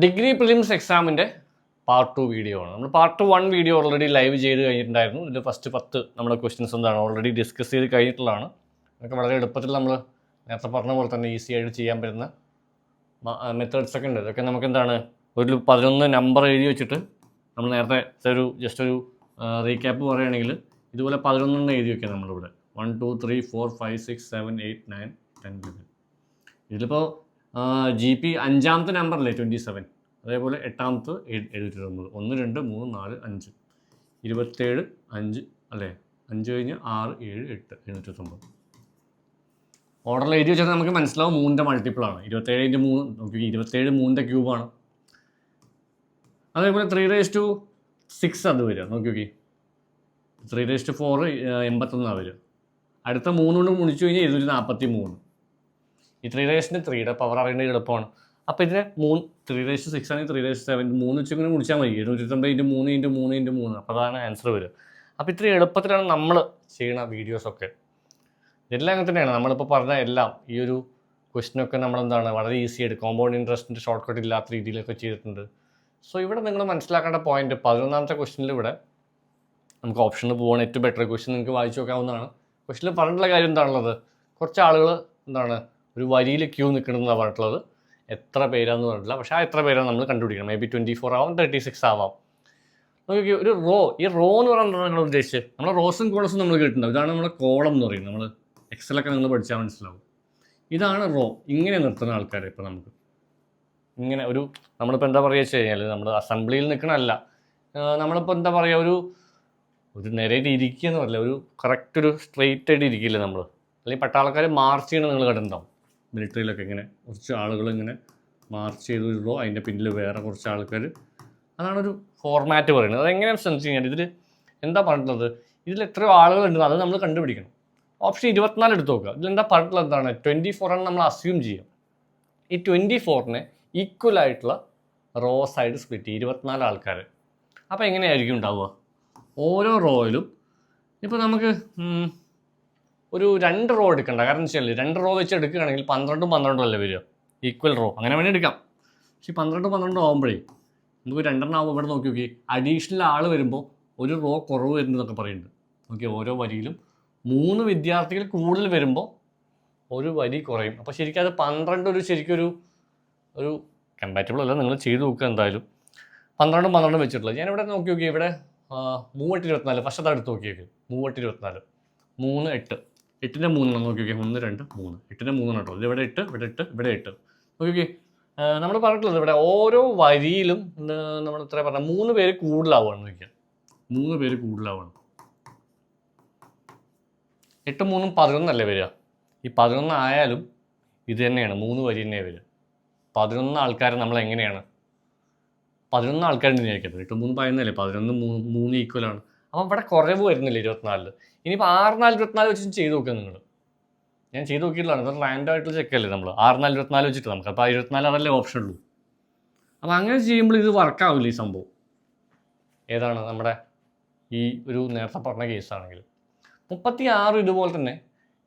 Degree prelims എക്സാമിന്റെ part two video ആണ്. നമ്മൾ part two one video already live ചെയ്ത് കഴിഞ്ഞിട്ടുണ്ടായിരുന്നു. ഇതിൽ ഫസ്റ്റ് പത്ത് നമ്മുടെ ക്വസ്റ്റ്യൻസ് എന്താണ് ഓൾറെഡി ഡിസ്കസ് ചെയ്ത് കഴിഞ്ഞിട്ടുള്ളതാണ്. അതൊക്കെ വളരെ എളുപ്പത്തിൽ നമ്മൾ നേരത്തെ പറഞ്ഞ പോലെ തന്നെ ഈസി ആയിട്ട് ചെയ്യാൻ പറ്റുന്ന മെത്തേഡ്സ് ഒക്കെ ഉണ്ട്. ഇതൊക്കെ നമുക്ക് എന്താണ് ഒരു പതിനൊന്ന് നമ്പർ എഴുതി വെച്ചിട്ട് നമ്മൾ നേരത്തെ ഒരു ജസ്റ്റ് ഒരു റീക്യാപ്പ് പറയുകയാണെങ്കിൽ ഇതുപോലെ പതിനൊന്നെണ്ണം എഴുതി വെക്കാം നമ്മളിവിടെ. One two three four five six seven eight nine ten ഇതിലിപ്പോൾ ജി പി അഞ്ചാമത്തെ നമ്പറല്ലേ ട്വന്റി സെവൻ അതേപോലെ എട്ടാമത്തെ എഴു- എഴുന്നൂറ്റി ഒന്ന് രണ്ട് മൂന്ന് നാല് അഞ്ച്. ഇരുപത്തേഴ് അഞ്ച് അല്ലേ? അഞ്ച് കഴിഞ്ഞ് ആറ് ഏഴ് എട്ട് എഴുന്നൂറ്റൊമ്പത്. ഓർഡറിൽ എഴുതി വെച്ചാൽ നമുക്ക് മനസ്സിലാവും മൂന്നിന്റെ മൾട്ടിപ്പിൾ ആണ്. ഇരുപത്തേഴ് ഇന്റു മൂന്ന് നോക്കി ഇരുപത്തേഴ് മൂന്നിന്റെ ക്യൂബാണ് അതേപോലെ ത്രീ റേസ് ടു സിക്സ് അത് വരിക. നോക്കി നോക്കി. ത്രീ റേസ് ടു ഫോർ എൺപത്തൊന്നാണ് വരിക. അടുത്ത മൂന്നുകൊണ്ട് മുടിച്ചു കഴിഞ്ഞാൽ ഇരുന്നൂറ്റി നാൽപ്പത്തി മൂന്ന് ഈ ത്രീ റേഷന്റെ ത്രീയുടെ പവർ അറിയേണ്ടത് എളുപ്പമാണ്. അപ്പോൾ ഇതിന് മൂന്ന് ത്രീ റേസ് സിക്സ് ആണെങ്കിൽ ത്രീ റേസ് സെവൻ മൂന്ന് വെച്ചിങ്ങനെ കുടിച്ചാൽ മതി. ഇരുന്നൂറ്റിത്തൊമ്പത് ഇന്റു മൂന്ന് ഇന്റു മൂന്ന് ഇന്റു മൂന്ന്. അപ്പോൾ അതാണ് ആൻസർ വരിക. അപ്പോൾ ഇത്രയും എളുപ്പത്തിലാണ് നമ്മൾ ചെയ്യുന്ന വീഡിയോസൊക്കെ ഇതെല്ലാം അങ്ങനെ തന്നെയാണ്. നമ്മളിപ്പോൾ പറഞ്ഞ എല്ലാം ഈ ഒരു ക്വസ്റ്റിനൊക്കെ നമ്മളെന്താണ് വളരെ ഈസി ആയിട്ട് കോമ്പൗണ്ട് ഇൻട്രസ്റ്റിന്റെ ഷോർട്ട് കട്ട് ഇല്ലാത്ത രീതിയിലൊക്കെ ചെയ്തിട്ടുണ്ട്. സോ ഇവിടെ നിങ്ങൾ മനസ്സിലാക്കേണ്ട പോയിന്റ് പതിനൊന്നാമത്തെ ക്വസ്റ്റിനിൽ ഇവിടെ നമുക്ക് ഓപ്ഷനിൽ പോകണം ഏറ്റവും ബെറ്റർ ക്വസ്റ്റ്യൻ നിങ്ങൾക്ക് വായിച്ചു നോക്കാവുന്നതാണ്. ക്വസ്റ്റിൽ പറഞ്ഞിട്ടുള്ള കാര്യം എന്താണുള്ളത്? കുറച്ച് ആളുകൾ എന്താണ് ഒരു വരിയിൽ ക്യൂ നിൽക്കണമെന്നാണ് പറഞ്ഞിട്ടുള്ളത്. എത്ര പേരാന്ന് പറഞ്ഞിട്ടില്ല. പക്ഷേ ആ എത്ര പേരാണ് നമ്മൾ കണ്ടുപിടിക്കണം. മേ ബി ട്വന്റി ഫോർ ആവാം തേർട്ടി സിക്സ് ആവാം. നോക്കി ഒരു റോ ഈ റോ എന്ന് പറയുന്നത് നിങ്ങൾ ഉദ്ദേശിച്ചത് നമ്മൾ റോസും കോളസും നമ്മൾ കേട്ടിട്ടുണ്ടാവും. ഇതാണ് നമ്മുടെ കോളം എന്ന് പറയുന്നത്. നമ്മൾ എക്സലൊക്കെ നിങ്ങൾ പഠിച്ചാൽ മനസ്സിലാവും. ഇതാണ് റോ. ഇങ്ങനെ നിർത്തുന്ന ആൾക്കാരെ ഇപ്പോൾ നമുക്ക്. ഇങ്ങനെ ഒരു നമ്മളിപ്പോൾ എന്താ പറയുക വെച്ച് കഴിഞ്ഞാൽ നമ്മൾ അസംബ്ലിയിൽ നിൽക്കണമല്ല നമ്മളിപ്പോൾ എന്താ പറയുക ഒരു ഒരു നിരയിൽ ഇരിക്കുക എന്ന് പറയില്ല ഒരു കറക്റ്റ് ഒരു സ്ട്രെയിറ്റ് ആയിട്ട് ഇരിക്കില്ല നമ്മൾ അല്ലെങ്കിൽ പട്ടാളക്കാർ മാർച്ച് ചെയ്യണം നിങ്ങൾ കണ്ടിട്ടുണ്ടാവും. മിലിറ്ററിയിലൊക്കെ ഇങ്ങനെ കുറച്ച് ആളുകൾ ഇങ്ങനെ മാർച്ച് ചെയ്ത് വരുമ്പോൾ അതിന്റെ പിന്നിൽ വേറെ കുറച്ച് ആൾക്കാർ അതാണ് ഒരു ഫോർമാറ്റ് പറയുന്നത്. അതെങ്ങനെയാണെന്ന് ശ്രമിച്ചു കഴിഞ്ഞാൽ ഇതിൽ എന്താ പറഞ്ഞിട്ടുള്ളത്? ഇതിൽ എത്രയോ ആളുകളുണ്ട്. അത് നമ്മൾ കണ്ടുപിടിക്കണം. ഓപ്ഷൻ ഇരുപത്തിനാല് എടുത്ത് നോക്കുക. ഇതിലെന്താ പറഞ്ഞിട്ടുള്ളത്? എന്താണ്? ട്വന്റി ഫോർ ആണ് നമ്മൾ അസ്യൂം ചെയ്യുക ഈ ട്വന്റി ഫോറിനെ ഈക്വൽ ആയിട്ടുള്ള റോസ് ആയിട്ട് സ്പ്ലിറ്റ് ചെയ്യും. ഇരുപത്തിനാല് ആൾക്കാർ അപ്പോൾ എങ്ങനെയായിരിക്കും ഉണ്ടാവുക? ഓരോ റോയിലും ഇപ്പോൾ നമുക്ക് ഒരു രണ്ട് റോ എടുക്കണ്ട. കാരണം വെച്ചാൽ രണ്ട് റോ വെച്ച് എടുക്കുകയാണെങ്കിൽ പന്ത്രണ്ടും പന്ത്രണ്ടും അല്ലേ വരിക? ഈക്വൽ റോ അങ്ങനെ വേണമെങ്കിൽ എടുക്കാം. പക്ഷേ പന്ത്രണ്ടും പന്ത്രണ്ടും ആകുമ്പോഴേ നമുക്ക് രണ്ടെണ്ണം ആകുമ്പോൾ ഇവിടെ നോക്കി നോക്കി അഡീഷണൽ ആൾ വരുമ്പോൾ ഒരു റോ കുറവ് വരുന്നതൊക്കെ പറയുന്നുണ്ട്. നോക്കി ഓരോ വരിയിലും മൂന്ന് വിദ്യാർത്ഥികൾ കൂടുതൽ വരുമ്പോൾ ഒരു വരി കുറയും. അപ്പോൾ ശരിക്കും അത് പന്ത്രണ്ട് ഒരു ശരിക്കൊരു ഒരു കമ്പാറ്റബിൾ അല്ല. നിങ്ങൾ ചെയ്ത് നോക്കുക എന്തായാലും. പന്ത്രണ്ടും പന്ത്രണ്ടും വെച്ചിട്ടുള്ളത്. ഞാനിവിടെ നോക്കി നോക്കി ഇവിടെ മൂവെട്ട് ഇരുപത്തിനാല്. ഫസ്റ്റ് അത് എടുത്ത് നോക്കിയേക്ക്. മൂവെട്ട് ഇരുപത്തിനാല്. മൂന്ന് എട്ട്. എട്ടിന്റെ മൂന്നെണ്ണം നോക്കി നോക്കിയേ ഒന്ന് രണ്ട് മൂന്ന്. എട്ടിന്റെ മൂന്നെണ്ണം കേട്ടോ. ഇവിടെ ഇട്ട് ഇവിടെ ഇട്ട് ഇവിടെ ഇട്ട്. നോക്കി നോക്കി നമ്മൾ പറഞ്ഞിട്ടുള്ളത് ഇവിടെ ഓരോ വരിയിലും നമ്മൾ ഇത്ര പറഞ്ഞ മൂന്ന് പേര് കൂടുതലാവുകയാണ് നോക്കിയാൽ മൂന്ന് പേര് കൂടുതലാവുകയാണ്. എട്ട് മൂന്നും പതിനൊന്നല്ലേ വരിക? ഈ പതിനൊന്ന് ആയാലും ഇത് തന്നെയാണ്. മൂന്ന് വരി തന്നെ വരിക. പതിനൊന്ന് ആൾക്കാരെ നമ്മൾ എങ്ങനെയാണ്? പതിനൊന്ന് ആൾക്കാരുണ്ട് വിചാരിക്കട്ടെ എട്ട് മൂന്ന് പതിനൊന്നല്ലേ? പതിനൊന്ന് മൂന്ന് മൂന്ന് ഈക്വലാണ് അപ്പം ഇവിടെ കുറവ് വരുന്നില്ല ഇരുപത്തിനാലിൽ ഇനിയിപ്പോൾ ആറ് നാല് ഇരുപത്തിനാല് വെച്ച് ചെയ്ത് നോക്കുക നിങ്ങൾ ഞാൻ ചെയ്ത് നോക്കിയിട്ടുള്ളതാണ്. ഇത് റാൻഡം ചെക്ക് അല്ലേ നമ്മൾ ആറ് നാല് ഇരുപത്തിനാല് വെച്ചിട്ട് നമുക്ക്. അപ്പോൾ ഇരുപത്തിനാല് അതല്ലേ ഓപ്ഷൻ ഉള്ളൂ. അപ്പോൾ അങ്ങനെ ചെയ്യുമ്പോൾ ഇത് വർക്കാവില്ല ഈ സംഭവം. ഏതാണ് നമ്മുടെ ഈ ഒരു നേരത്തെ പറഞ്ഞ കേസാണെങ്കിൽ മുപ്പത്തി ആറ് ഇതുപോലെ തന്നെ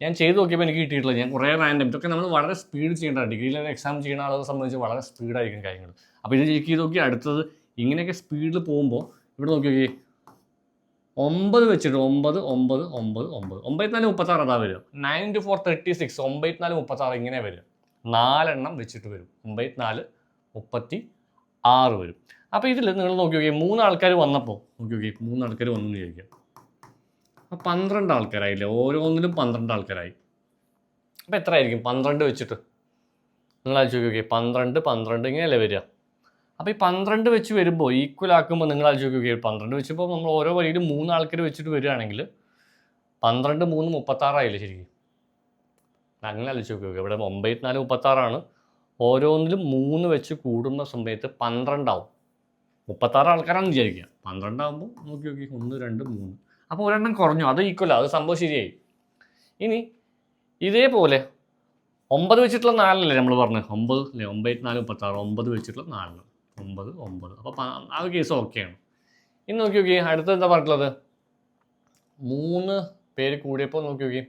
ഞാൻ ചെയ്ത് നോക്കിയപ്പോൾ എനിക്ക് കിട്ടിയിട്ടില്ല. ഞാൻ കുറേ റാൻഡം ഇതൊക്കെ നമ്മൾ വളരെ സ്പീഡ് ചെയ്യേണ്ട. ഡിഗ്രിയിൽ എക്സാം ചെയ്യുന്ന ആളുകളെ സംബന്ധിച്ച് വളരെ സ്പീഡായിരിക്കും കാര്യങ്ങൾ അപ്പോൾ ഇത് ചെക്ക് ചെയ്ത് നോക്കി അടുത്തത് ഇങ്ങനെയൊക്കെ സ്പീഡിൽ പോകുമ്പോൾ ഇവിടെ നോക്കി നോക്കി ഒമ്പത് വെച്ചിട്ട് ഒമ്പത് ഒമ്പത് ഒമ്പത് ഒമ്പത്. ഒമ്പത്തിനാല് മുപ്പത്താറ് അതാ വരും nine into four thirty six ഒമ്പത്തിനാല് മുപ്പത്താറ് ഇങ്ങനെ വരും നാലെണ്ണം വെച്ചിട്ട് വരും. ഒമ്പത്തിനാല് മുപ്പത്തി ആറ് വരും. അപ്പോൾ ഇതിൽ നിങ്ങൾ നോക്കി നോക്കി മൂന്ന് ആൾക്കാർ വന്നപ്പോൾ നോക്കി നോക്കി മൂന്ന് ആൾക്കാർ വന്നു എന്ന് ചോദിക്കാം. അപ്പോൾ പന്ത്രണ്ട് ആൾക്കാരായില്ലേ? ഓരോന്നിലും പന്ത്രണ്ട് ആൾക്കാരായി. അപ്പോൾ എത്ര ആയിരിക്കും പന്ത്രണ്ട് വെച്ചിട്ട്. നിങ്ങൾ നോക്കി പന്ത്രണ്ട് പന്ത്രണ്ട് ഇങ്ങനെയല്ലേ വരിക? അപ്പോൾ ഈ പന്ത്രണ്ട് വെച്ച് വരുമ്പോൾ ഈക്വൽ ആക്കുമ്പോൾ നിങ്ങൾ നോക്കി പന്ത്രണ്ട് വെച്ചപ്പോൾ നമ്മൾ ഓരോ വരിയിലും മൂന്ന് ആൾക്കാർ വെച്ചിട്ട് വരികയാണെങ്കിൽ പന്ത്രണ്ട് മൂന്ന് മുപ്പത്താറായില്ലേ ശരിക്കും? അങ്ങനെ ആലോചിച്ച് ഇവിടെ നോക്കി നാല് മുപ്പത്താറാണ്. ഓരോന്നിലും മൂന്ന് വെച്ച് കൂടുന്ന സമയത്ത് പന്ത്രണ്ടാവും. മുപ്പത്താറ് ആൾക്കാരാണെന്ന് വിചാരിക്കുക. പന്ത്രണ്ടാകുമ്പോൾ നോക്കി നോക്കി ഒന്ന് രണ്ട് മൂന്ന്. അപ്പോൾ ഒരെണ്ണം കുറഞ്ഞു. അത് ഈക്വൽ അത് സംഭവം ശരിയായി. ഇനി ഇതേപോലെ ഒമ്പത് വെച്ചിട്ടുള്ള നാലല്ലേ നമ്മൾ പറഞ്ഞത്? ഒമ്പത് അല്ലേ? ഒമ്പത് നാല് മുപ്പത്താറ്. ഒമ്പത് വെച്ചിട്ടുള്ള നാലെണ്ണം. ഒമ്പത് ഒമ്പത്. അപ്പോൾ ആ കേസ് ഓക്കെയാണ്. ഇനി നോക്കി നോക്കി അടുത്ത എന്താ പറഞ്ഞിട്ടുള്ളത്? മൂന്ന് പേര് കൂടിയപ്പോൾ നോക്കി നോക്കി.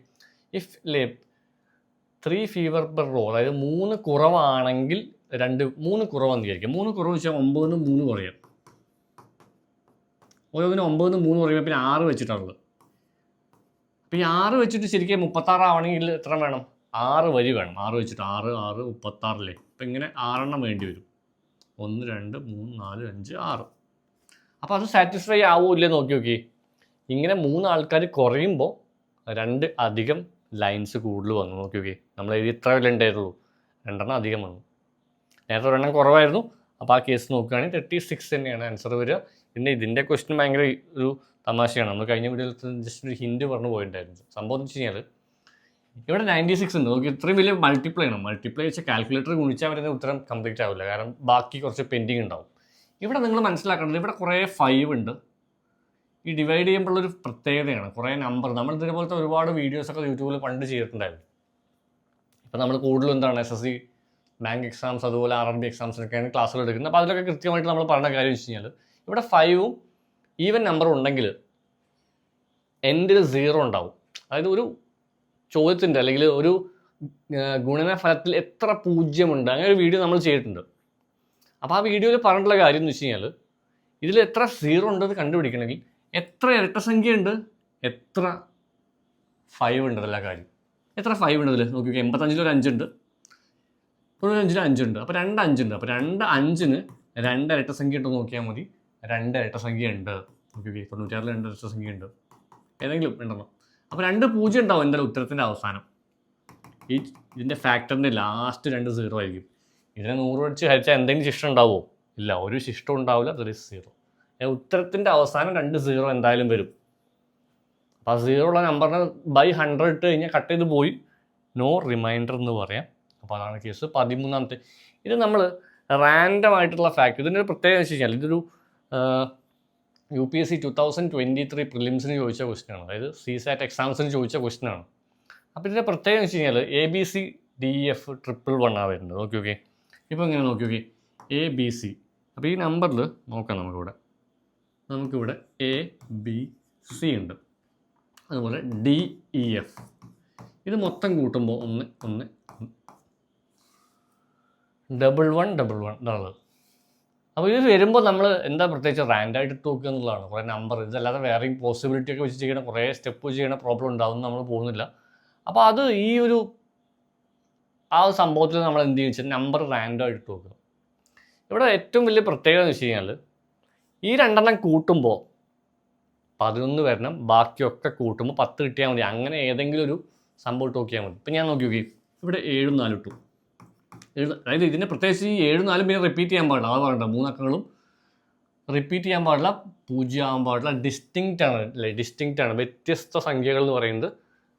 If lay three fewer per row അതായത് മൂന്ന് കുറവാണെങ്കിൽ രണ്ട് മൂന്ന് കുറവെന്ന് വിചാരിക്കും മൂന്ന് കുറവ് വെച്ചാൽ ഒമ്പതിന് മൂന്ന് കുറയും. ഓരോന്നിന് ഒമ്പതിന് മൂന്ന് കുറയുമ്പോൾ പിന്നെ ആറ് വെച്ചിട്ടുള്ളത്. അപ്പോൾ ഈ ആറ് വെച്ചിട്ട് ശരിക്കും മുപ്പത്താറാവണമെങ്കിൽ എത്ര വേണം? ആറ് വരി വേണം. ആറ് വെച്ചിട്ട് ആറ് ആറ് മുപ്പത്താറില്ലേ അപ്പം ഇങ്ങനെ ആറെണ്ണം വേണ്ടി വരും. ഒന്ന് രണ്ട് മൂന്ന് നാല് അഞ്ച് ആറ്. അപ്പോൾ അത് സാറ്റിസ്ഫൈ ആവോ ഇല്ലേ നോക്കി നോക്കി. ഇങ്ങനെ മൂന്ന് ആൾക്കാർ കുറയുമ്പോൾ രണ്ട് അധികം ലൈൻസ് കൂടുതൽ വന്നു നോക്കി നോക്കി. നമ്മൾ ഇത്ര വില ഉണ്ടായിരുള്ളൂ രണ്ടെണ്ണം അധികം വന്നു. നേരത്തെ ഒരെണ്ണം കുറവായിരുന്നു. അപ്പോൾ ആ കേസ് നോക്കുകയാണെങ്കിൽ തേർട്ടി സിക്സ് തന്നെയാണ് ആൻസർ വരിക. പിന്നെ ഇതിന്റെ ക്വസ്റ്റ്യൻ ഭയങ്കര ഒരു തമാശയാണ്. നമ്മൾ കഴിഞ്ഞ വീഡിയോയിൽ ജസ്റ്റ് ഒരു ഹിൻഡ് പറഞ്ഞു പോയിട്ടുണ്ടായിരുന്നു. സംഭവം എന്ന് വെച്ച് കഴിഞ്ഞാൽ ഇവിടെ നയന്റി സിക്സ് ഉണ്ട്. നോക്കി ഇത്രയും വലിയ മൾട്ടിപ്ലൈ ആണ്. മൾട്ടിപ്ലൈ വെച്ച് കാൽക്കുലേറ്റർ ഗുണിച്ചാൽ വരുന്ന ഉത്തരം കംപ്ലീറ്റ് ആവില്ല. കാരണം ബാക്കി കുറച്ച് പെൻഡിങ് ഉണ്ടാവും. ഇവിടെ നിങ്ങൾ മനസ്സിലാക്കേണ്ടത് ഇവിടെ കുറേ ഫൈവ് ഉണ്ട്. ഈ ഡിവൈഡ് ചെയ്യുമ്പോൾ ഒരു പ്രത്യേകതയാണ്. കുറേ നമ്പർ നമ്മൾ ഇതേപോലത്തെ ഒരുപാട് വീഡിയോസൊക്കെ യൂട്യൂബിൽ പണ്ട് ചെയ്തിട്ടുണ്ടായിരുന്നു. ഇപ്പം നമ്മൾ കൂടുതലും എന്താണ് S S C bank exams അതുപോലെ ആർ ആർ ബി എക്സാംസിനൊക്കെയാണ് ക്ലാസ്സുകൾ എടുക്കുന്നത്. അപ്പോൾ അതിലൊക്കെ കൃത്യമായിട്ട് നമ്മൾ പറഞ്ഞ കാര്യം വെച്ച് കഴിഞ്ഞാൽ ഇവിടെ ഫൈവും ഈവൻ നമ്പർ ഉണ്ടെങ്കിൽ എൻഡിൽ സീറോ ഉണ്ടാവും. അതായത് ഒരു ചോദ്യത്തിന്റെ അല്ലെങ്കിൽ ഒരു ഗുണനഫലത്തിൽ ഗുണന ഫലത്തിൽ എത്ര പൂജ്യമുണ്ട്? അങ്ങനെ ഒരു വീഡിയോ നമ്മൾ ചെയ്തിട്ടുണ്ട്. അപ്പോൾ ആ വീഡിയോയിൽ പറഞ്ഞിട്ടുള്ള കാര്യം എന്ന് വെച്ച് കഴിഞ്ഞാൽ ഇതിൽ എത്ര സീറോ ഉണ്ടെന്ന് കണ്ടുപിടിക്കണമെങ്കിൽ എത്ര ഇരട്ട സംഖ്യ ഉണ്ട് എത്ര ഫൈവ് ഉണ്ട് അതല്ല കാര്യം. എത്ര ഫൈവ് ഉണ്ട് അതിൽ നോക്കി എൺപത്തഞ്ചിൽ ഒരു അഞ്ചുണ്ട്. തൊണ്ണൂറ്റഞ്ചിൽ അഞ്ചുണ്ട്. അപ്പോൾ രണ്ട് അഞ്ചുണ്ട്. അപ്പോൾ രണ്ട് അഞ്ചിന് രണ്ട് ഇരട്ട സംഖ്യ ഉണ്ടോ നോക്കിയാൽ മതി. രണ്ട് ഇരട്ട സംഖ്യ ഉണ്ട് നോക്കി തൊണ്ണൂറ്റാറിൽ രണ്ട് ഇരട്ട സംഖ്യ ഉണ്ട് ഏതെങ്കിലും ഉണ്ടെന്നോ? അപ്പോൾ രണ്ട് പൂജ്യം ഉണ്ടാവും എന്തായാലും ഉത്തരത്തിന്റെ അവസാനം. ഈ ഇതിന്റെ ഫാക്ടറിന്റെ ലാസ്റ്റ് രണ്ട് സീറോ ആയിരിക്കും. ഇതിനെ നൂറ് വെച്ച് ഹരിച്ചാൽ എന്തെങ്കിലും ശിഷ്ടം ഉണ്ടാവുമോ? ഇല്ല ഒരു ശിഷ്ടം ഉണ്ടാവില്ല ദർ ഇസ് സീറോ ഉത്തരത്തിന്റെ അവസാനം രണ്ട് സീറോ എന്തായാലും വരും. അപ്പോൾ ആ സീറോ ഉള്ള നമ്പറിനെ ബൈ ഹൺഡ്രഡ് ഇട്ട് കഴിഞ്ഞാൽ കട്ട് ചെയ്ത് പോയി. നോ റിമൈൻഡർ എന്ന് പറയാം. അപ്പോൾ അതാണ് കേസ് പതിമൂന്നാമത്തെ. ഇത് നമ്മൾ റാൻഡം ആയിട്ടുള്ള ഫാക്ടർ ഇതിന്റെ ഒരു പ്രത്യേകത വെച്ച് കഴിഞ്ഞാൽ ഇതൊരു U P S C two thousand twenty three പ്രിലിംസിന് ചോദിച്ച ക്വസ്റ്റിനാണ് ആണ് അതായത് സി സാറ്റ് എക്സാംസിന് ചോദിച്ച ക്വസ്റ്റിനാണ് ആണ്. അപ്പോൾ ഇതിന്റെ പ്രത്യേകത വെച്ച് കഴിഞ്ഞാൽ A B C D F triple one ആ വരുന്നത്. ഓക്കെ ഓക്കെ ഇപ്പോൾ ഇങ്ങനെ നോക്കി ഓക്കെ എ ബി സി അപ്പോൾ ഈ നമ്പറിൽ നോക്കാം നമുക്കിവിടെ. നമുക്കിവിടെ എ ബി സി ഉണ്ട്. അതുപോലെ ഡി ഇ എഫ് ഇത് മൊത്തം കൂട്ടുമ്പോൾ ഒന്ന് ഒന്ന് ഡബിൾ വൺ ഡബിൾ വൺ ഇതാണ് അപ്പോൾ ഇത് വരുമ്പോൾ നമ്മൾ എന്താ പ്രത്യേകിച്ച് റാൻഡായിട്ട് ഇട്ട് നോക്കുക എന്നുള്ളതാണ്. കുറേ നമ്പർ ഇതല്ലാതെ വേറെയും പോസിബിലിറ്റി ഒക്കെ വെച്ച് ചെയ്യണ കുറേ സ്റ്റെപ്പ് ചെയ്യണ പ്രോബ്ലം ഉണ്ടാവും നമ്മൾ പോകുന്നില്ല. അപ്പോൾ അത് ഈ ഒരു ആ ഒരു സംഭവത്തിൽ നമ്മൾ എന്ത് ചെയ്യുന്നത് വെച്ചാൽ നമ്പർ റാൻഡായിട്ട് ഇട്ട് ഇവിടെ ഏറ്റവും വലിയ പ്രത്യേകത എന്ന് വെച്ച് കഴിഞ്ഞാൽ ഈ രണ്ടെണ്ണം കൂട്ടുമ്പോൾ പതിനൊന്ന് വരണം ബാക്കിയൊക്കെ കൂട്ടുമ്പോൾ പത്ത് കിട്ടിയാൽ മതി. അങ്ങനെ ഏതെങ്കിലും ഒരു സംഭവം ഇട്ട് നോക്കിയാൽ മതി. ഇപ്പം ഞാൻ നോക്കി നോക്കി. ഇവിടെ ഏഴും നാലും ഇട്ടു. അതായത് ഇതിന്റെ പ്രത്യേകിച്ച് ഈ ഏഴ് നാലും പിന്നെ റിപ്പീറ്റ് ചെയ്യാൻ പാടില്ല. അതാ പറയണ്ട മൂന്നക്കങ്ങളും റിപ്പീറ്റ് ചെയ്യാൻ പാടില്ല പൂജ്യം ആവാൻ പാടില്ല ഡിസ്റ്റിങ്ക്റ്റ് ആണ് അല്ലേ? ഡിസ്റ്റിങ്ക്റ്റ് ആണ്. വ്യത്യസ്ത സംഖ്യകൾ എന്ന് പറയുന്നത്.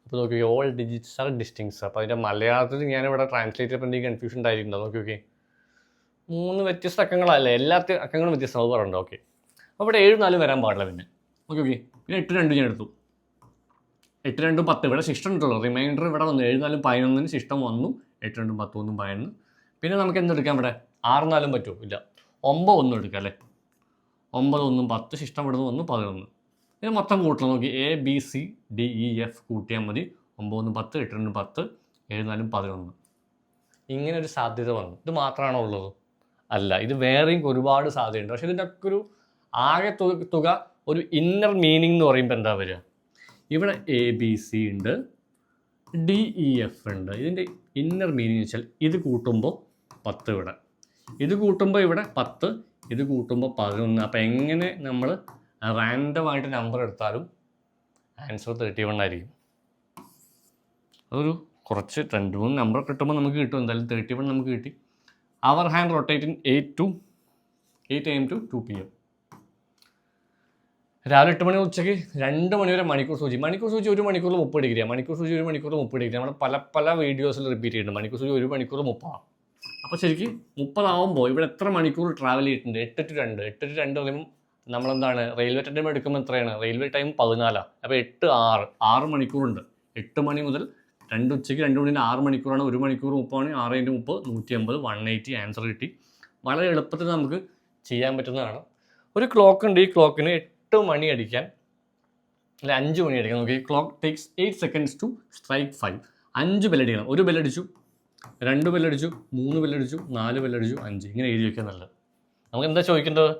അപ്പോൾ നോക്കി ഓൾ ഡിജിറ്റ്സ് ആർ ഡിസ്റ്റിങ്സ് അപ്പോൾ അതിന്റെ മലയാളത്തിൽ ഞാനിവിടെ ട്രാൻസ്ലേറ്റ് ചെയ്തപ്പോൾ എനിക്ക് കൺഫ്യൂഷൻ ഉണ്ടായിട്ടുണ്ടോ. നോക്കി ഓക്കെ മൂന്ന് വ്യത്യസ്ത അക്കങ്ങളല്ലേ എല്ലാ അക്കങ്ങളും വ്യത്യസ്തം അത് പറയണ്ട ഓക്കെ അപ്പോൾ ഇവിടെ ഏഴ് നാല് വരാൻ പാടില്ല പിന്നെ. ഓക്കെ ഓക്കെ പിന്നെ എട്ട് രണ്ടും ഞാൻ എടുത്തു. എട്ട് രണ്ടും പത്ത്. ഇവിടെ ശിഷ്ടം ഉണ്ടല്ലോ. റിമൈൻഡർ ഇവിടെ വന്നു. ഏഴ് നാലും പതിനൊന്നിന് ശിഷ്ടം വന്നു. എട്ട് രണ്ടും പത്തൊന്നും പതിനൊന്ന്. പിന്നെ നമുക്ക് എന്തെടുക്കാം ഇവിടെ? ആറ് നാലും പറ്റുമോ ഇല്ല. ഒമ്പത് ഒന്നും എടുക്കാം അല്ലേ? ഒമ്പത് ഒന്നും പത്ത് ശിഷ്ടം ഇവിടെ നിന്ന് വന്നു പതിനൊന്ന്. ഇത് മൊത്തം കൂട്ടണം. നോക്കി. A B C D E F കൂട്ടിയാൽ മതി. ഒമ്പത് ഒന്നും പത്ത് എട്ട് രണ്ടും പത്ത് ഏഴ് നാലും പതിനൊന്ന്. ഇങ്ങനെ ഒരു സാധ്യത വന്നു. ഇത് മാത്രമാണോ ഉള്ളത്? അല്ല. ഇത് വേറെയും ഒരുപാട് സാധ്യതയുണ്ട്. പക്ഷേ ഇതിന്റെ ഒക്കെ ഒരു ആകെ തുക ഒരു ഇന്നർ മീനിങ് എന്ന് പറയുമ്പോൾ എന്താ വരിക? ഇവിടെ എ ബി സി ഉണ്ട്. ഡി ഇ എഫ് ഉണ്ട്. ഇതിന്റെ ഇന്നർ മീനിങ് വെച്ചാൽ ഇത് കൂട്ടുമ്പോൾ പത്ത് ഇവിടെ. ഇത് കൂട്ടുമ്പോൾ ഇവിടെ പത്ത് ഇത് കൂട്ടുമ്പോൾ പതിനൊന്ന്. അപ്പോൾ എങ്ങനെ നമ്മൾ റാൻഡമായിട്ട് നമ്പർ എടുത്താലും ആൻസർ തേർട്ടി വൺ ആയിരിക്കും. അതൊരു കുറച്ച് രണ്ട് മൂന്ന് നമ്പർ കിട്ടുമ്പോൾ നമുക്ക് കിട്ടും. എന്തായാലും തേർട്ടി വൺ നമുക്ക് കിട്ടി. Hour hand rotating eight to eight M to two P M രാവിലെ എട്ട് മണി ഉച്ചയ്ക്ക് രണ്ട് മണി വരെ മണിക്കൂർ സൂചി. മണിക്കൂർ സൂചി ഒരു മണിക്കൂറിൽ മുപ്പത് ഡിഗ്രിയാണ് മണിക്കൂർ സൂചി ഒരു മണിക്കൂർ മുപ്പത് ഡിഗ്രി നമ്മൾ പല പല വീഡിയോസിൽ റിപ്പീറ്റ് ചെയ്യുന്നുണ്ട് മണിക്കൂർ സൂചി ഒരു മണിക്കൂർ മുപ്പതാണ് അപ്പോൾ ശരിക്കും മുപ്പതാവുമ്പോൾ ഇവിടെ എത്ര മണിക്കൂർ ട്രാവൽ ചെയ്തിട്ടുണ്ട്? എട്ട് ടു രണ്ട്. എട്ട് ടു രണ്ട് പറയുമ്പോൾ നമ്മളെന്താണ്? റെയിൽവേ ടൈം എടുക്കുമ്പോൾ എത്രയാണ്? റെയിൽവേ ടൈം പതിനാലാണ് അപ്പോൾ എട്ട് ആറ്. ആറ് മണിക്കൂറുണ്ട്. എട്ട് മണി മുതൽ രണ്ട് ഉച്ചയ്ക്ക് രണ്ട് മണിന് ആറ് മണിക്കൂറാണ്. ഒരു മണിക്കൂർ മുപ്പതാണ് ആറ് ഇന്റു മുപ്പത് നൂറ്റി അമ്പത് വൺ എയ്റ്റി ആൻസർ കിട്ടി. വളരെ എളുപ്പത്തിൽ നമുക്ക് ചെയ്യാൻ പറ്റുന്നതാണ്. ഒരു ക്ലോക്ക് ഉണ്ട്. ഈ ക്ലോക്കിന് എട്ട് മണി അടിക്കാൻ അല്ല അഞ്ച് മണി അടിക്കാൻ. നോക്കി clock takes eight seconds to strike five അഞ്ച് ബെല്ലടിക്കണം ഒരു ബെല്ലടിച്ചു രണ്ട് ബെല്ലടിച്ചു മൂന്ന് ബെല്ലടിച്ചു നാല് ബെല്ലടിച്ചു അഞ്ച്. ഇങ്ങനെ എഴുതി വെക്കാൻ നല്ലത്. നമുക്ക് എന്താ ചോദിക്കേണ്ടത്?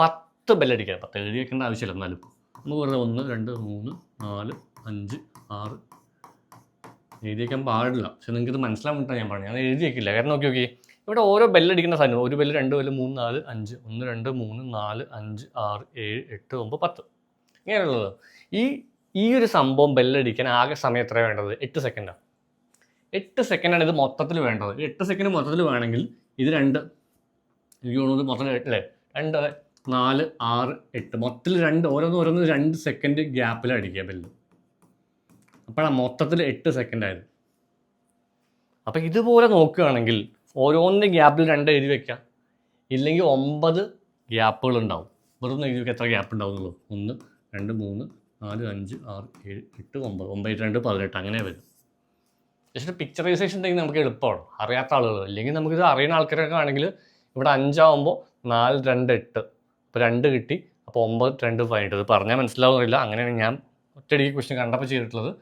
പത്ത് ബെല്ലടിക്കാം പത്ത് എഴുതി വെക്കേണ്ട ആവശ്യമില്ല എന്നാലും. നമുക്ക് വെറുതെ ഒന്ന് രണ്ട് മൂന്ന് നാല് അഞ്ച് ആറ്. എഴുതി വെക്കാൻ പാടില്ല. പക്ഷെ നിങ്ങൾക്ക് ഇത് മനസ്സിലാവുന്നിട്ടാണ് ഞാൻ പറഞ്ഞു ഞാൻ എഴുതി വെക്കില്ല. കാരണം നോക്കി നോക്കി. ഇവിടെ ഓരോ ബെല്ലടിക്കുന്ന സാധനം ഒരു ബെല്ല് രണ്ട് ബെല്ല് മൂന്ന് നാല് അഞ്ച്. ഒന്ന് രണ്ട് മൂന്ന് നാല് അഞ്ച് ആറ് ഏഴ് എട്ട് ഒമ്പത് പത്ത്. ഇങ്ങനെയുള്ളത്. ഈ ഈ ഒരു സംഭവം ബെല്ലടിക്കാൻ ആകെ സമയം എത്ര വേണ്ടത്? എട്ട് സെക്കൻഡാണ് എട്ട് സെക്കൻഡാണ് ഇത് മൊത്തത്തിൽ വേണ്ടത്. എട്ട് സെക്കൻഡ് മൊത്തത്തിൽ വേണമെങ്കിൽ ഇത് രണ്ട് എനിക്ക് തോന്നുന്നത് മൊത്തത്തിൽ അല്ലേ? രണ്ട് നാല് ആറ് എട്ട്. മൊത്തത്തിൽ രണ്ട് ഓരോന്ന് ഓരോന്ന് രണ്ട് സെക്കൻഡ് ഗ്യാപ്പിൽ അടിക്കുക ബെല്ല്. അപ്പോഴാണ് മൊത്തത്തിൽ എട്ട് സെക്കൻഡ് ആയത് അപ്പം ഇതുപോലെ നോക്കുകയാണെങ്കിൽ ഓരോന്നിന്റെ ഗ്യാപ്പിൽ രണ്ട് എഴുതി വെക്കാം ഇല്ലെങ്കിൽ ഒമ്പത് ഗ്യാപ്പുകൾ ഉണ്ടാവും. വെറുതെ എഴുതി വെക്കാം എത്ര ഗ്യാപ്പ് ഉണ്ടാവുന്നുള്ളൂ? ഒന്ന് രണ്ട് മൂന്ന് നാല് അഞ്ച് ആറ് ഏഴ് എട്ട് ഒമ്പത്. ഒമ്പത് രണ്ട് പതിനെട്ട്. അങ്ങനെ വരും ജസ്റ്റ് പിക്ചറൈസേഷൻ ഉണ്ടെങ്കിൽ നമുക്ക് എളുപ്പമാണ് അറിയാത്ത ആളുകൾ അല്ലെങ്കിൽ നമുക്കിത് അറിയുന്ന ആൾക്കാരൊക്കെ ആണെങ്കിൽ ഇവിടെ അഞ്ചാവുമ്പോൾ നാല് രണ്ട് എട്ട്. അപ്പോൾ രണ്ട് കിട്ടി. അപ്പോൾ ഒമ്പത് രണ്ട് പതിനെട്ട്. ഇത് പറഞ്ഞാൽ മനസ്സിലാവുന്നില്ല. അങ്ങനെയാണ് ഞാൻ ഒറ്റയടിക്ക് ക്വസ്റ്റ്യൻ കണ്ടപ്പോൾ ചെയ്തിട്ടുള്ളത്.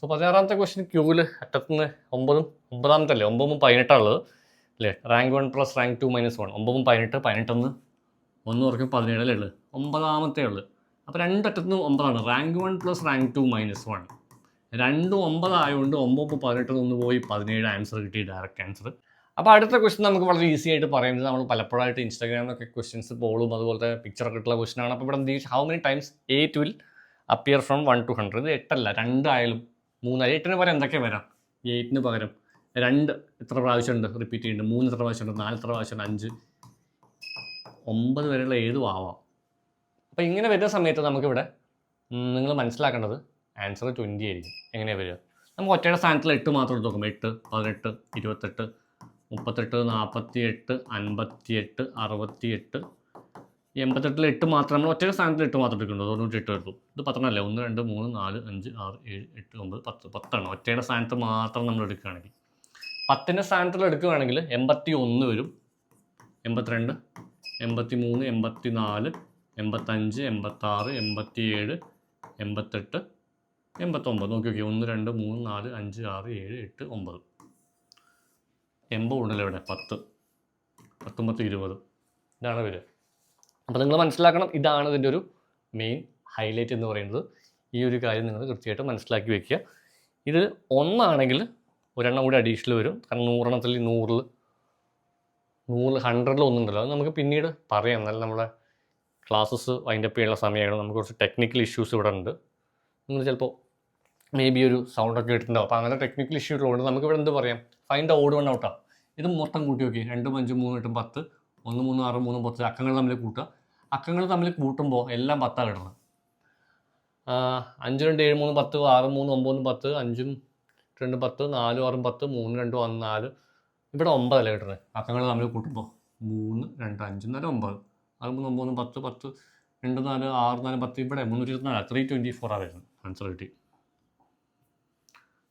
സോ പതിനാറാമത്തെ ക്വസ്റ്റ്യൻ ക്യൂവിൽ അറ്റത്തുനിന്ന് ഒമ്പതും ഒമ്പതാമത്തെ അല്ലേ ഒമ്പതും പതിനെട്ടാണുള്ളത് അല്ലേ? Rank one plus rank two minus one ഒമ്പതും പതിനെട്ട് പതിനെട്ടൊന്ന് ഒന്ന് ഓർക്കും പതിനേഴല്ലേ ഉള്ളത് ഒമ്പതാമത്തെ ഉള്ളു. അപ്പോൾ രണ്ടറ്റത്തുനിന്ന് ഒമ്പതാണ്. Rank one plus rank two minus one രണ്ടും ഒമ്പതായതുകൊണ്ട് ഒമ്പത് പതിനെട്ടിൽ നിന്ന് പോയി പതിനേഴ് ആൻസർ കിട്ടി ഡയറക്റ്റ് ആൻസർ അപ്പോൾ അടുത്ത ക്വസ്റ്റൻ നമുക്ക് വളരെ ഈസി ആയിട്ട് പറയുന്നത് നമ്മൾ പലപ്പോഴായിട്ട് ഇൻസ്റ്റാഗ്രാമിലൊക്കെ ക്വസ്റ്റ്യൻസ് പോളും അതുപോലത്തെ പിക്ചറൊക്കെ ഇട്ടുള്ള ക്വസ്റ്റൻ ആണ്. അപ്പോൾ ഇവിടെ this how many times eight will appear from one to hundred എട്ടല്ല രണ്ടായാലും മൂന്നായാലും എട്ടിന് പകരം എന്തൊക്കെ വരാം? എയ്റ്റിന് പകരം രണ്ട് എത്ര പ്രാവശ്യമുണ്ട് റിപ്പീറ്റ് ചെയ്യുന്നുണ്ട് മൂന്ന് എത്ര പ്രാവശ്യമുണ്ട് നാല് എത്ര പ്രാവശ്യമുണ്ട് അഞ്ച്. ഒമ്പത് വരെയുള്ള ഏതും ആവാം. അപ്പോൾ ഇങ്ങനെ വരുന്ന സമയത്ത് നമുക്കിവിടെ നിങ്ങൾ മനസ്സിലാക്കേണ്ടത് ആൻസർ ട്വന്റി ആയിരിക്കും. എങ്ങനെയാണ് വരിക? നമുക്ക് ഒറ്റയുടെ സ്ഥാനത്തിൽ എട്ട് മാത്രം എടുത്ത് നോക്കും. എട്ട് പതിനെട്ട് ഇരുപത്തെട്ട് മുപ്പത്തെട്ട് നാൽപ്പത്തി എട്ട് അൻപത്തി എട്ട് അറുപത്തി എട്ട് എൺപത്തെട്ടിൽ എട്ട് മാത്രം നമ്മൾ ഒറ്റയുടെ സ്ഥാനത്തിൽ എട്ട് മാത്രം എടുക്കുന്നുണ്ട്. തൊണ്ണൂറ്റി എട്ട് എടുത്തു ഇത് പത്തെണ്ണല്ലേ ഒന്ന് രണ്ട് മൂന്ന് നാല് അഞ്ച് ആറ് ഏഴ് എട്ട് ഒമ്പത് പത്ത്. പത്താണ്. ഒറ്റയുടെ സ്ഥാനത്ത് മാത്രം നമ്മൾ എടുക്കുകയാണെങ്കിൽ. പത്തിന്റെ സ്ഥാനത്തിൽ എടുക്കുകയാണെങ്കിൽ എൺപത്തി ഒന്ന് വരും. എൺപത്തിരണ്ട് എൺപത്തി മൂന്ന് എൺപത്തി നാല് എൺപത്തഞ്ച് എൺപത്താറ് എൺപത്തി ഏഴ് എൺപത്തെട്ട് എൺപത്തൊമ്പത്. നോക്കി നോക്കി. ഒന്ന് രണ്ട് മൂന്ന് നാല് അഞ്ച് ആറ് ഏഴ് എട്ട് ഒമ്പത്. എൺപത് ഉണ്ടല്ലോ ഇവിടെ. പത്ത്. പത്തൊമ്പത്ത് ഇരുപത്. ഇതാണ് വരിക. അപ്പോൾ നിങ്ങൾ മനസ്സിലാക്കണം ഇതാണ് ഇതിന്റെ ഒരു മെയിൻ ഹൈലൈറ്റ് എന്ന് പറയുന്നത്. ഈ ഒരു കാര്യം നിങ്ങൾ കൃത്യമായിട്ട് മനസ്സിലാക്കി വെക്കുക. ഇത് ഒന്നാണെങ്കിൽ ഒരെണ്ണം കൂടി അഡീഷണൽ വരും. കാരണം നൂറെണ്ണത്തിൽ നൂറിൽ നൂറ് ഹൺഡ്രഡിൽ ഒന്നുണ്ടല്ലോ അത് നമുക്ക് പിന്നീട് പറയാം. എന്നാലും നമ്മളെ ക്ലാസ്സസ് വൈൻഡപ്പ് ചെയ്യാനുള്ള സമയമാണ്. നമുക്ക് കുറച്ച് ടെക്നിക്കൽ ഇഷ്യൂസ് ഇവിടെ ഉണ്ട്. നിങ്ങൾ ചിലപ്പോൾ മേ ബി ഒരു സൗണ്ടൊക്കെ ഇട്ടിട്ടുണ്ടാവും അപ്പോൾ അങ്ങനെ ടെക്നിക്കൽ ഇഷ്യൂ ഉള്ളതുകൊണ്ട് നമുക്ക് ഇവിടെ എന്ത് പറയാം? ഫൈൻഡ് ഓട് വൺ ഔട്ടാണ് ഇത് മൊത്തം കൂട്ടി നോക്കി രണ്ടും അഞ്ചും മൂന്നും എട്ടും പത്ത് ഒന്ന് മൂന്ന് ആറ് മൂന്ന് പത്ത് അക്കങ്ങൾ തമ്മിൽ കൂട്ടുക. അക്കങ്ങൾ തമ്മിൽ കൂട്ടുമ്പോൾ എല്ലാം പത്താണ് കിട്ടുന്നത് അഞ്ച് രണ്ട് ഏഴ് മൂന്ന് പത്ത് ആറ് മൂന്ന് ഒമ്പതും പത്ത് അഞ്ചും രണ്ട് പത്ത് നാലും ആറും പത്ത് മൂന്ന് രണ്ടും ഒന്ന് നാല്. ഇവിടെ ഒമ്പതല്ലേ കിട്ടുന്നത് അക്കങ്ങൾ തമ്മിൽ കൂട്ടുമ്പോൾ മൂന്ന് രണ്ട് അഞ്ച് നാല് ഒമ്പത്. ആറ് മൂന്ന് ഒമ്പത് പത്ത് പത്ത് രണ്ട് നാല് ആറ് നാല് പത്ത് ഇവിടെ മുന്നൂറ്റി ഇരുപത്തിനാല് ത്രീ ട്വന്റി ഫോർ ആണ് വരുന്നത്. ആൻസർ കിട്ടി.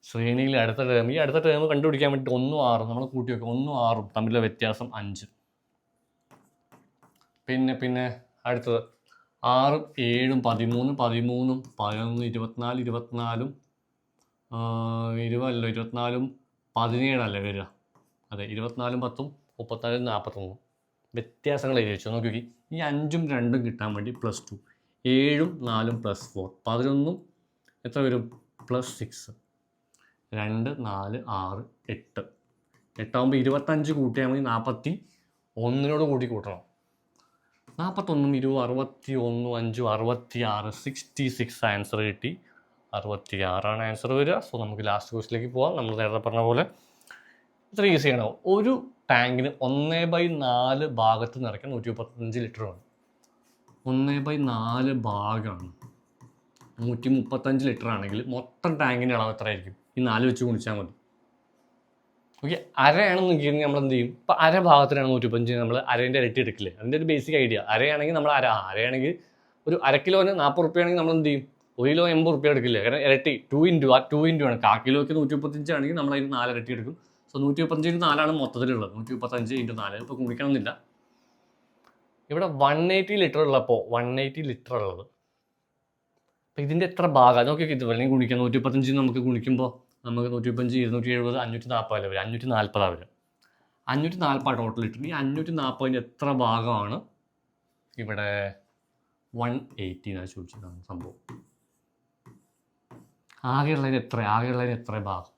ശ്രേണിയിൽ അടുത്ത ടേം ഈ അടുത്ത ടേം കണ്ടുപിടിക്കാൻ വേണ്ടി ഒന്നും ആറും. നമ്മൾ കൂട്ടി വെക്കും ഒന്നും ആറും. തമ്മിലുള്ള വ്യത്യാസം അഞ്ച്. പിന്നെ പിന്നെ അടുത്തത്. ആറും ഏഴും പതിമൂന്നും പതിമൂന്നും പതിനൊന്ന് ഇരുപത്തിനാല് ഇരുപത്തിനാലും ഇരുപതല്ലോ ഇരുപത്തിനാലും പതിനേഴല്ലേ വരിക? അതെ ഇരുപത്തിനാലും പത്തും മുപ്പത്തിനാലും നാൽപ്പത്തൊന്നും വ്യത്യാസങ്ങൾ എഴുതി വെച്ചു. നോക്കി ഈ അഞ്ചും രണ്ടും കിട്ടാൻ വേണ്ടി പ്ലസ് ടു ഏഴും നാലും പ്ലസ് ഫോർ പതിനൊന്നും എത്ര വരും? പ്ലസ് സിക്സ് രണ്ട് നാല് ആറ് എട്ട്. എട്ടാകുമ്പോൾ ഇരുപത്തഞ്ച് കൂട്ടിയാൽ മതി നാൽപ്പത്തി ഒന്നിനോട് കൂടി കൂട്ടണം. നാൽപ്പത്തൊന്നും ഇരുപത് അറുപത്തി ഒന്നും അഞ്ചും അറുപത്തി ആറ് സിക്സ്റ്റി സിക്സ് ആൻസർ കിട്ടി. അറുപത്തി ആറാണ് ആൻസർ വരിക. സോ നമുക്ക് ലാസ്റ്റ് ക്വസ്റ്റിലേക്ക് പോവാം. നമ്മൾ നേരത്തെ പറഞ്ഞ പോലെ ഇത്ര ഈസി ഈസിയാണ് ഒരു ടാങ്കിന് ഒന്നേ ബൈ നാല് ഭാഗത്ത് നിറയ്ക്കാൻ നൂറ്റി മുപ്പത്തഞ്ച് ലിറ്റർ വേണം. ഒന്നേ ബൈ നാല് ഭാഗമാണ് നൂറ്റി മുപ്പത്തഞ്ച് ലിറ്റർ ആണെങ്കിൽ മൊത്തം ടാങ്കിന്റെ അളവ് എത്ര ആയിരിക്കും ഈ നാല് വെച്ച് മതി. ഓക്കെ അരയാണെന്ന് നോക്കിയിരുന്നെങ്കിൽ നമ്മൾ എന്ത് ചെയ്യും? ഇപ്പം അര ഭാഗത്തിനാണ് നൂറ്റിപ്പഞ്ച് നമ്മൾ അരേന്റെ ഇരട്ടി എടുക്കില്ലേ അതിന്റെ ഒരു ബേസിക് ഐഡിയ അരയാണെങ്കിൽ നമ്മൾ അര അരയാണെങ്കിൽ ഒരു അര കിലോന് നാൽപ്പത് റുപ്യ ആണെങ്കിൽ നമ്മൾ എന്ത് ചെയ്യും? ഒരു കിലോ എൺപത് റുപ്യ എടുക്കില്ലേ? കാരണം ഇരട്ടി ടു ഇന്റു ആ ടു ഇന്റു ആണ്. കാ കിലോയ്ക്ക് നൂറ്റി മുപ്പത്തഞ്ച് ആണെങ്കിൽ നമ്മൾ അതിന് നാല് ഇരട്ടി എടുക്കും. സോ നൂറ്റി മുപ്പത്തഞ്ച് ഇന്റു നാലാണ് മൊത്തത്തിലുള്ളത്. നൂറ്റി മുപ്പത്തഞ്ച് ഇന്റു നാല്. ഇപ്പോൾ കുടിക്കണമെന്നില്ല ഇവിടെ വൺ എയ്റ്റി ലിറ്റർ ഉള്ളപ്പോൾ വൺ എയ്റ്റി ലിറ്റർ ഉള്ളത്. അപ്പോൾ ഇതിന്റെ എത്ര ഭാഗം? നോക്കി ഇത് വെള്ളം ഗുണിക്കാം. നൂറ്റി മുപ്പത്തഞ്ച് നമുക്ക് ഗുണിക്കുമ്പോൾ നമുക്ക് നൂറ്റിപ്പഞ്ച് ഇരുന്നൂറ്റി എഴുപത് അഞ്ഞൂറ്റി നാൽപ്പതല്ല വരും അഞ്ഞൂറ്റി നാൽപ്പതാണ് വരും അഞ്ഞൂറ്റി നാൽപ്പത് ടോട്ടൽ ഇട്ടിട്ട് ഈ അഞ്ഞൂറ്റി നാൽപ്പതിന്റെ എത്ര ഭാഗമാണ് ഇവിടെ വൺ എയ്റ്റി എന്നാണ് ചോദിച്ചതാണ് സംഭവം? ആകെയുള്ളതിന് എത്ര ആകെയുള്ളതിന് എത്ര ഭാഗം?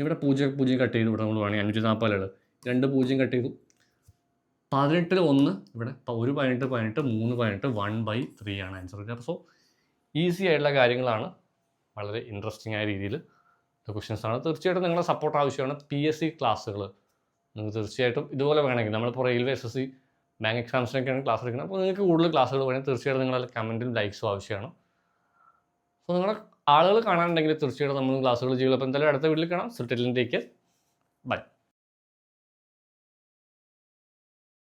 ഇവിടെ പൂജ്യം പൂജ്യം കട്ട് ചെയ്തു ഇവിടെ നമ്മൾ വേണമെങ്കിൽ അഞ്ഞൂറ്റി നാൽപ്പതിലുള്ളത് രണ്ട് പൂജ്യം കട്ട് ചെയ്തു. പതിനെട്ടിൽ ഒന്ന് ഇവിടെ ഒരു പതിനെട്ട് പതിനെട്ട് മൂന്ന് പതിനെട്ട് വൺ ബൈ ത്രീ ആണ് ആൻസർ സോ ഈസി ആയിട്ടുള്ള കാര്യങ്ങളാണ്. വളരെ ഇൻട്രസ്റ്റിംഗ് ആയ രീതിയിൽ ക്വസ്റ്റ്യൻസ് ആണ്. തീർച്ചയായിട്ടും നിങ്ങളുടെ സപ്പോർട്ട് ആവശ്യമാണ് പി എസ് സി ക്ലാസ്സുകൾ നിങ്ങൾക്ക് തീർച്ചയായിട്ടും ഇതുപോലെ വേണമെങ്കിൽ നമ്മളിപ്പോൾ railway S S C bank എക്സാംസിനൊക്കെയാണ് class എടുക്കുന്നത്. അപ്പോൾ നിങ്ങൾക്ക് കൂടുതൽ ക്ലാസ്സുകൾ വേണമെങ്കിൽ തീർച്ചയായിട്ടും നിങ്ങളുടെ കമന്റും ലൈക്സും ആവശ്യമാണ്. അപ്പോൾ നിങ്ങളുടെ ആളുകൾ കാണാനുണ്ടെങ്കിൽ തീർച്ചയായിട്ടും നമ്മൾ ക്ലാസ്സുകൾ ചെയ്യുള്ളൂ അപ്പോൾ എന്തായാലും അടുത്ത വീട്ടിൽ കാണാം. സുട്ടിലിന്റെക്ക് ബൈ